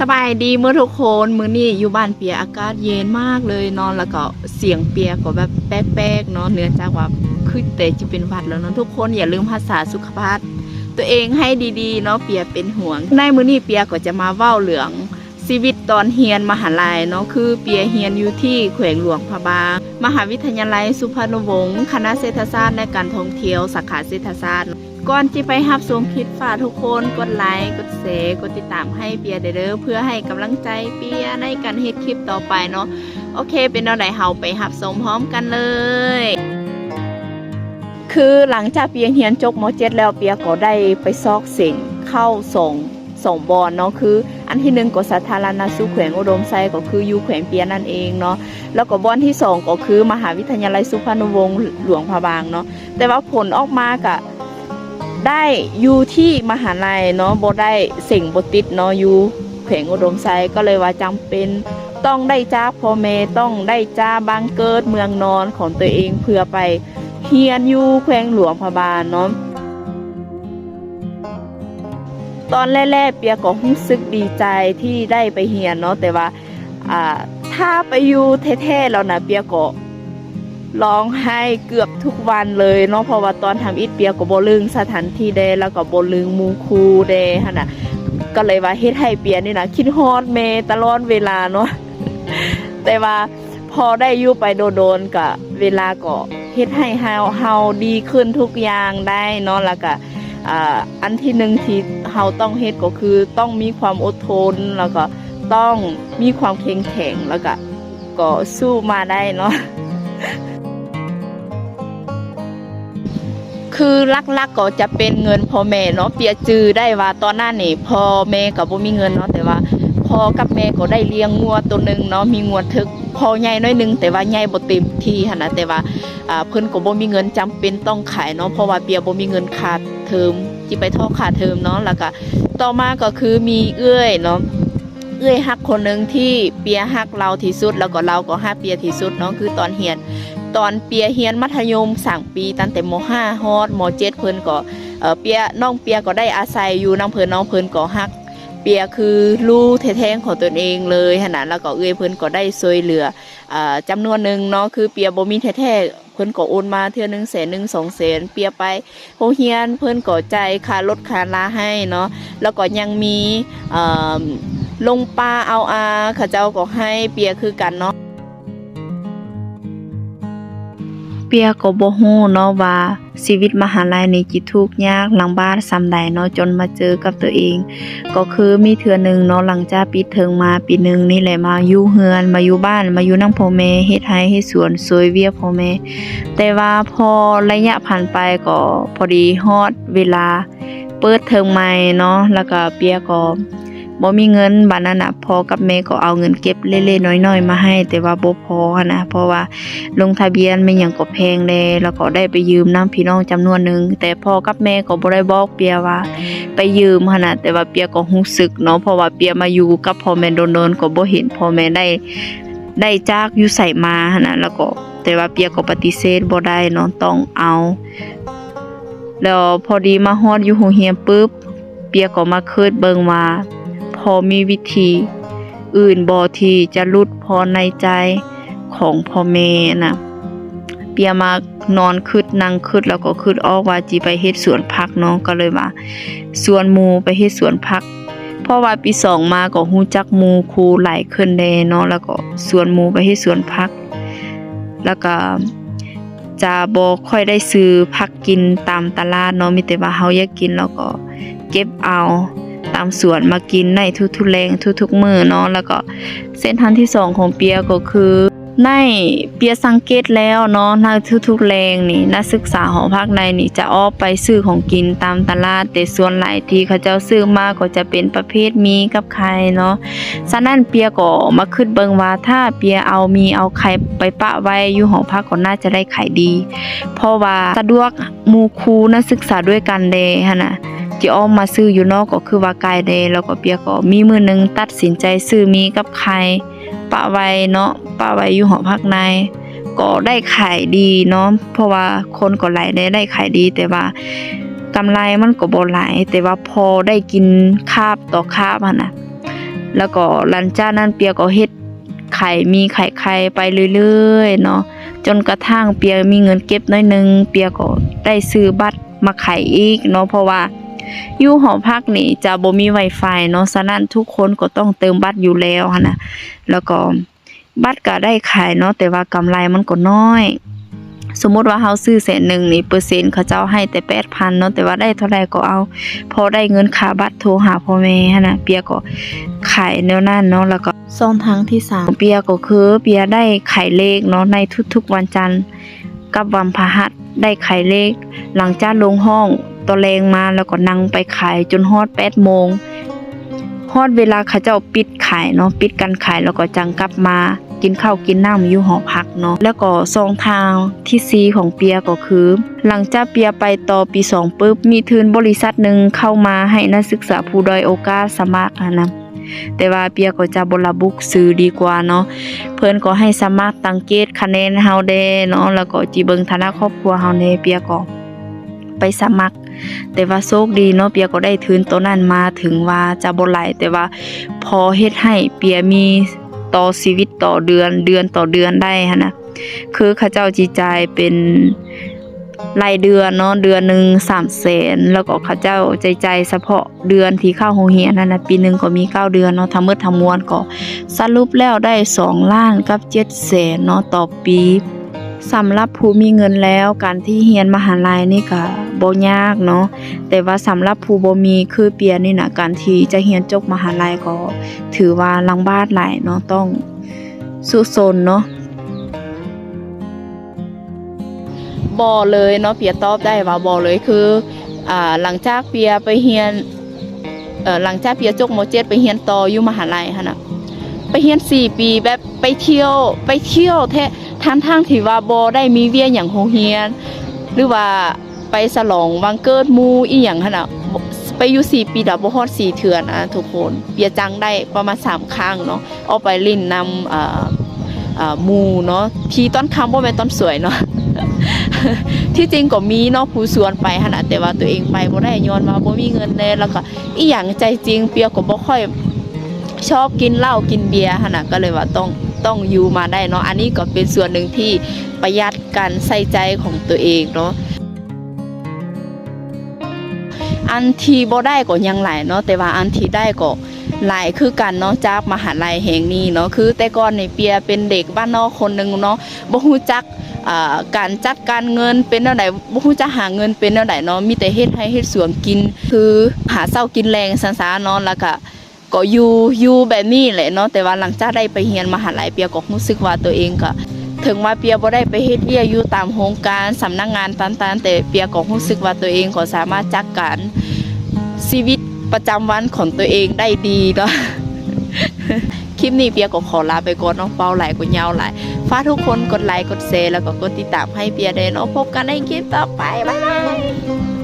สบายดีเมื่อทุกคนมื้อนี้อยู่บ้านเปียอากาศเย็นมากเลยนอนแล้วก็เสียงเปียก็แบบแป๊กๆเนาะเนื่องจากว่าคือแต่จะเป็นหวัดแล้วเนาะทุกคนอย่าลืมรักษาสุขภาพ ตัวเองให้ดีๆเนาะเปียเป็นห่วง ในมื้อนี้เปียก็จะมาเว้าเหลืองชีวิตตอนเฮียนมหาลัยเนาะคือเปียเฮียนอยู่ที่แขวงหลวงพระบางมหาวิทยาลัยสุพรรณวงศ์คณะเศรษฐศาสตร์และการท่องเที่ยวสาขาเศรษฐศาสตร์ ก่อนที่ไปรับชมคลิปฝากทุกคนกดไลค์กดแชร์กดติดตามให้เปียเด้อเพื่อให้กำลังใจเปียในการเฮ็ดคลิปต่อไปเนาะโอเค เป็นเอาไหนเฮาไปรับชมพร้อมกันเลย คือหลังจากเปียเฮียนจบม .7 แล้วเปียก็ได้ไปซอกเสียงเข้าส่งส่งบอลเนาะคือ อันที่หนึ่งก็สาธารณสุขแขวงอุดมไซก็คืออยู่แขวงเปียนั่นเองเนาะแล้วก็บอลที่สองก็คือมหาวิทยาลัยสุพรรณวงศ์หลวงพระบางเนาะแต่ว่าผลออกมากะ ได้อยู่ที่มหาลัยเนาะบ่ได้สิ่งบ่ติดเนาะอยู่แขวงอุดมไซก็เลยว่าจำเป็นต้องได้จ้าพ่อแม่ต้องได้จ้าบางเกิดเมืองนอนของตัวเองเพื่อไปเฮียนอยู่แขวงหลวงพะบางเนาะตอนแรกๆเปียก็รู้สึกดีใจที่ได้ไปเฮียนเนาะแต่ว่าอ่าถ้าไปอยู่แท้ๆแล้วนะเปียก็ ร้องไห้เกือบทุกวันเลยเนาะเพราะว่าตอนทำอิดเปียก็บ่ลืมสถานที่เดแล้วก็บ่ลืมหมูคูเดหั่นน่ะก็เลยว่าเฮ็ดให้เปียนี่นะคิดฮอดแม่ตลอดเวลาเนาะแต่ว่าพอได้อยู่ไปโดนๆก็เวลาก็เฮ็ดให้เฮาเฮาดีขึ้นทุกอย่างได้เนาะแล้วก็อ่าอันที่หนึ่งที่เฮาต้องเฮ็ดก็คือต้องมีความอดทนแล้วก็ต้องมีความเข้มแข็งแล้วก็ก็สู้มาได้เนาะ คือลักๆก็จะเป็นเงินพ่อแม่เนาะเปียจือได้ว่าตอนหน้านี่พ่อแม่ก็บ่มีเงินเนาะแต่ว่าพ่อกับแม่ก็ได้เลี้ยงงัวตัวหนึ่งเนาะมีงัวทึกพอใหญ่น้อยหนึงแต่ว่าใหญ่บ่เต็มที่หั่นนะแต่ว่าเพิ่นก็บ่มีเงินจำเป็นต้องขายเนาะเพราะว่าเปียบ่มีเงินค่าเทอมจิไปท่อค่าเทอมเนาะแล้วก็ต่อมาก็คือมีเอื้อยเนาะเอื้อยฮักคนหนึ่งที่เปียฮักเราที่สุด แล้วก็เราก็ฮักเปียที่สุดเนาะคือตอนเรียน ตอนเปียเฮียนมัธยมสามปีตั้งแต่มห้าฮอดมเจ็ดเพิ่นก็เอ่อเปียน้องเปียก็ได้อาศัยอยู่น้ำเพิ่นน้องเพิ่นก็ฮักเปียคือลูกแท้ๆของตนเองเลยขนาดแล้วก็เอื้อเพิ่นก็ได้ช่วยเหลืออ่าจำนวนหนึ่งเนาะคือเปียบ่มีแท้ๆเพิ่นก็โอนมาเทื่อหนึงแสนหนึ่งสองแสนเปียไปโรงเรียนเพิ่นก็จ่ายค่ารถค่าลาให้เนาะแล้วก็ยังมีลงปลาเอาอาเขาเจ้าก็ให้เปียคือกันเนาะ ปียก็บ่ฮู้เนาะว่าชีวิตมหาลัยนี่จิทุกข์ยากหลังบ้านซำใดเนาะจนมาเจอกับตัวเอง ก็คือมีเทื่อหนึงเนาะหลังจากปิดเทอมมาปีหนึงนี่แหละมาอยู่เฮือน มาอยู่บ้านมาอยู่นำพ่อแม่เฮ็ดไร่เฮ็ดสวนสวยเวียกพ่อแม่แต่ว่าพอระยะผ่านไปก็พอดีฮอดเวลา เปิดเทอมใหม่เนาะแล้วก็เปียก็ บ่มีเงินบัดนั้นน่ะพ่อกับแม่ก็เอาเงินเก็บเล็กๆน้อยๆ มาให้ แต่ว่าบ่พอนะเพราะว่าลงทะเบียนไม่หยังก็แพงแลยแล้วก็ได้ไปยืมน้ำพี่น้องจำนวนหนึ่งแต่พ่อกับแม่ก็บ่ได้บอกเปียว่า ไปยืมหั่นน่ะแต่ว่าเปียก็รู้สึกเนาะเพราะว่าเปียมาอยู่กับพ่อแม่โดนๆก็บ่เห็นพ่อแม่ได้ได้จากอยู่ใส่มาหั่นน่ะแล้วก็แต่ว่าเปียก็ปฏิเสธบ่ได้เนาะต้องเอา แล้วพอดีมาฮอดอยู่โรงเรียนปึ๊บเปียก็มาคิดเบิ่งว่า อมีวิธี อื่นบ่ที่จะหลุดพอในใจของพ่อแม่นะเปียมานอนคืดนั่งคืดแล้วก็คืดอ้อว่าจิไปเฮ็ดสวนผักเนาะก็เลยว่าสวนมูไปเฮ็ดสวนผักเพราะว่าปีสองมาก็ฮู้จักมูครูหลายขึ้นแน่เนาะแล้วก็สวนมูไปเฮ็ดสวนผัก แล้วก็จะบ่ค่อยได้ซื้อผักกินตามตลาดเนาะมีแต่ว่าเฮาอยากกินแล้วก็เก็บเอา ตามสวนมากินในทุกๆแรงทุกๆมือเนาะแล้วก็เส้นทางที่สองของเปียก็คือในเปียสังเกตแล้วเนาะในทุกๆแรงนี่นักศึกษาหอพักในนี่จะอ้อไปซื้อของกินตามตลาด แต่ส่วนหลายที่เขาเจ้าซื้อมาก็จะเป็นประเภทมีกับไข่เนาะฉะนั้นเปียก็มาคิดเบิงว่าถ้าเปียเอามีเอาไข่ไปปะไว้อยู่หอพักก็น่าจะได้ไขายดี เพราะว่าสะดวกมูคูนักศึกษาด้วยกันเดหั่นน่ะ ที่ออกมาซื้ออยู่นอกก็คือว่าไกลเดแล้วก็เปียก็มีมือหนึงตัดสินใจซื้อมีกับไข่ปะไว้เนาะปะไว้อยู่หอพักใน ก็ได้ขายดีเนาะเพราะว่าคนก็หลายได้ได้ขายดีแต่ว่ากำไรมันก็บ่หลายแต่ว่าพอได้กินคาบต่อคาบนนะแล้วก็หลังจากนั้นเปียก็เฮ็ดไข่มีไข่ไข่ไปเรื่อยๆเนาะจนกระทั่งเปียมีเงินเก็บน้อยหนึง เปียก็ได้ซื้อบัตรมาไข่อีกเนาะเพราะว่า อยู่หอพักนี่จะบ่มี Wi-Fi เนาะฉะนั้นทุกคนก็ต้องเติมบัตรอยู่แล้วนะแล้วก็บัตรก็ได้ขายเนาะแต่ว่ากำไรมันก็น้อย สมมติว่าเฮาซื้อแสนหนึ่งนี่เปอร์เซ็นต์เขาเจ้าให้แต่8,000เนาะแต่ว่าได้เท่าใดก็เอา พอได้เงินค่าบัตรโทรหาพ่อแม่นะเปียก็ขายแนวนั้นเนาะแล้วก็ช่องทางที่3เปียก็คือเปียได้ขายเลขเนาะในทุกๆวันจันทร์กับวันพฤหัสได้ขายเลข หลังจากลงห้อง ตอแรงมาแล้วก็นั่งไปขายจนฮอด8โมงฮอดเวลาเขาเจ้าปิดขายเนาะปิดการขายแล้วก็จังกลับมากินข้าวกินน้ำอยู่หอพักเนาะแล้วก็ซองทางที่ซีของเปียก็คือ หลังจากเปียไปต่อปีสองปุ๊บมีทุนบริษัทหนึ่งเข้ามาให้นักศึกษาผู้ด้อยโอกาสสมัครนะแต่ว่าเปียก็จะบระบุกซื้อดีกว่าเนาะเพิ่อนก็ให้สมัครตังเกตคะแนนเฮาแดเนาะแล้วก็จิเบิงฐานะครอบครัวเฮาแน่เปียก็ไปสมัคร แต่ว่าโชคดีเนาะเปียก็ได้ทุนตัวนั้นมาถึงว่าจะบ่หลายแต่ว่าพอเฮ็ดให้เปียมีต่อชีวิตต่อเดือนเดือนต่อเดือนได้หั่นะคือเขาเจ้าจีจ่ายเป็นรายเดือนเนาะเดือนหนึ่งสามแสนแล้วก็เขาเจ้าใจใจเฉพาะเดือนที่เข้าโรงเรียนนั่นนะปีหนึ่งก็มีเก้าเดือนเนาะทั้งหมดทั้งมวลก็สรุปแล้วได้สองล้านกับเจ็ดแสนเนาะต่อปี สำหรับผู้มีเงินแล้วการที่เรียนมหาลัยนี่ก็บ่ยากเนาะแต่ว่าสำหรับผู้บ่มีคือเปียนี่นะการที่จะเรียนจบมหาลัยก็ ถือว่าลังบาดหลายเนาะต้องสู้ซนเนาะบ่เลยเนาะเปียตอบได้ว่าบ่เลยคืออ่าหลังจากเปียไปเรียนเอ่อหลังจากเปียจบม .7 ไปเรียนต่ออยู่มหาลัยหั่นน่ะ ไปเรียน4ปีแบบไปเที่ยวไปเที่ยวแท้ทั้งๆที่ว่าบ่ได้มีเวียหยังโรงเรียน หรือว่าไปฉลองวันเกิดมูอีหยังหั่นน่ะบ่ไปอยู่4ปีดับบ่ฮอด4เทื่อนะทุกคนเปียจังได้ประมาณ3ครั้งเนาะออกไปล่นนำอ่าอ่ามูเนาะที่ต้นคำบ่าแม่นต้นสวยเนาะที่จริงก็มีเนาะผู้สวนไปหั่นน่ะแต่ว่าตัวเองไปบ่ได้ย้อนว่าบ่มีเงินแน่แล้วก็อีหยังใจจริงเปียก็บ่ค่อย ชอบกินเหล้ากินเบียร์หั่นน่ะก็เลยว่าต้องต้องอยู่มาได้เนาะอันนี้ก็เป็นส่วนหนึ่งที่ประหยัดการใส่ใจของตัวเองเนาะอันที่บ่ได้ก็ยังหลายเนาะแต่ว่าอันที่ได้ก็หลายคือกันเนาะจากมหาลัยแห่งนี้เนาะคือแต่ก่อนในเปียเป็นเด็กบ้านนอกคนหนึ่งเนาะบ่ฮู้จักอ่าการจัดการเงินเป็นแนวใดบ่ฮู้จักหาเงินเป็นแนวใดเนาะมีแต่เฮ็ดให้เฮ็ดสวนกิน คือหาเช้ากินแรงซันซาเนาะแล้วก็ ก็อยู่อยู่แบบนี้แหละเนาะแต่ว่าหลังจากได้ไปเรียนมหาลัยเปียก็รู้สึกว่าตัวเองก็ถึงว่าเปียบ่ได้ไปเฮ็ดเวียอยู่ตามโครงการสำนักงานต่างๆแต่เปียก็รู้สึกว่าตัวเองก็สามารถจัดการชีวิตประจำวันของตัวเองได้ดีเนาะคลิปนี้เปียก็ขอลาไปก่อนเนาะเป้าหลายก็ยาวหลายฝากทุกคนกดไลค์กดแชร์แล้วก็กดติดตามให้เปียด้เนาะพบกันในคลิปต่อไปบ๊ายบาย